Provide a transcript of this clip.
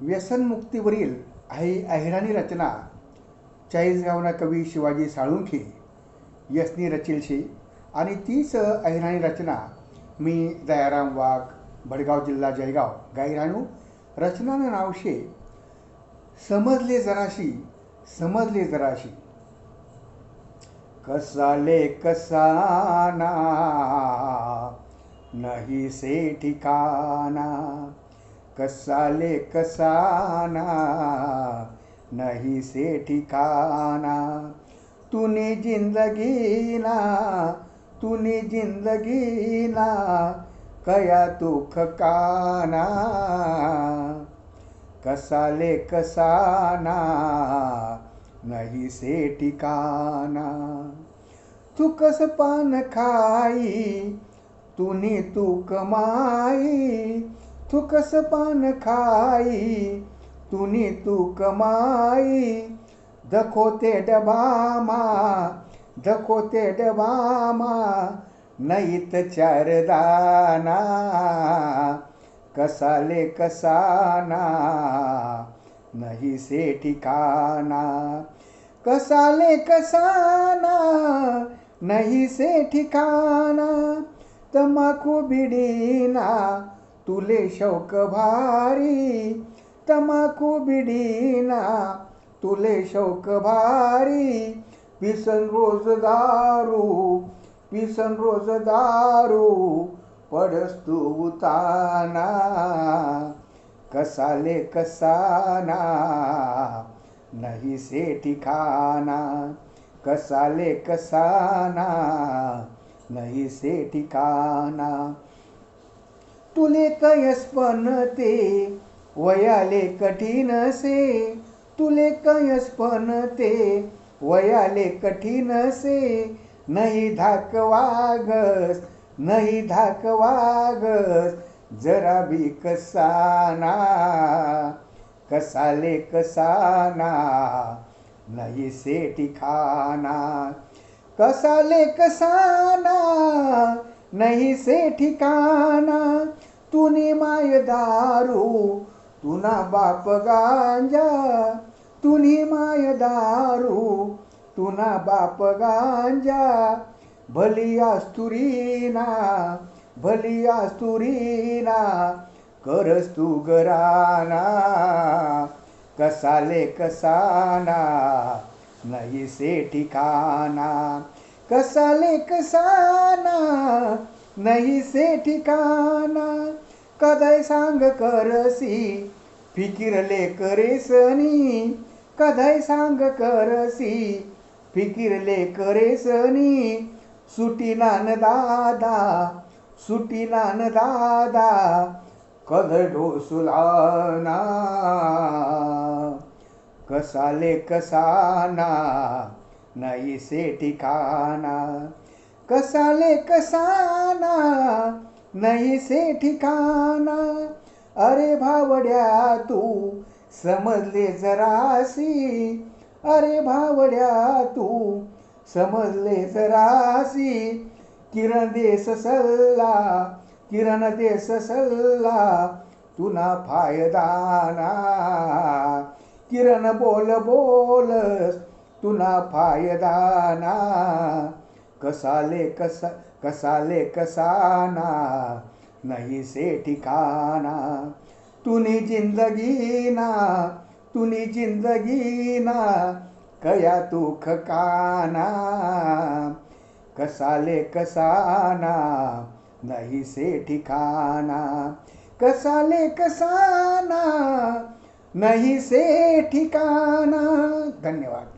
व्यसनमुक्तीवरील आई अहिराणी रचना चाळीसगावना कवी शिवाजी साळुंखे यसनी रचिलशी आणि तीच अहिराणी रचना मी दयाराम वाघ भडगाव जिल्हा जळगाव गायराणू रचनानं नाव शे समजले जराशी समजले जराशी. कसाले कसाना नाही से ठिकाना. कसाले कसाना नाही से ठिकाना तुनी जिंदगी ना तूने जिंदगी ना कया दुख काना. कसाले कसाना नाही से ठिकाना तू कस पान खाई तुनी तू कमाई थुकस पान खाई? तुनी तू कमाई? दखोते डबामा दखोते डबामा नईत चारदाना कसाले कसाना नाही से ठिकाना. कसाले कसाना नाही से ठिकाना तमाखू बिडीना तुले शौक भारी तमाकू बिडीना. तुले शौक भारी पिसन रोज दारू पिसन रोज दारू पडस तू उताना. कसाले कसाना नाही से ठिकाना कसाले कसाना नाही से ठिकाना तुले कयस्पन ते? वयाले कठीण से. तुले कयस्पन ते? वयाले कठीण से. नाही धाक वागस नाही धाक वागस जरा भी कसाना कसाले कसाना. नाही से ठिकाना कसाले कसाना. नाही से ठिकाना तुनी माय दारू तुना बाप गांजा. तुनी माय दारू तुना बाप गांजा. भली आस्तुरीना भली आस्तुरीना करस तू गराना कसाले कसाना नाही से ठिकाना. कसाले कसाना नाही से ठिकाना. कदाय सांग करसी फिकिरले करेसनी कदाय सांग करसी फिकिरले करेसनी सुटी नान दादा सुटी नान दादा कध ढोसुलाना कसाले कसाना नाही से ठिकाना कसाले कसाना नाही से ठिकाना अरे भावड्या तू समजले जरासी अरे भावड्या तू समजले जरासी किरण देस सल्ला किरण देस सल्ला तुना फायदाना. किरण बोल बोल तुना फायदाना. कसाले कसा कसाले कसाना नाही से ठिकाना तुनी जिंदगी ना तुनी जिंदगी ना कया दुख काना. कसाले कसाना नाही से ठिकाना कसाले कसाना नाही से ठिकाना धन्यवाद.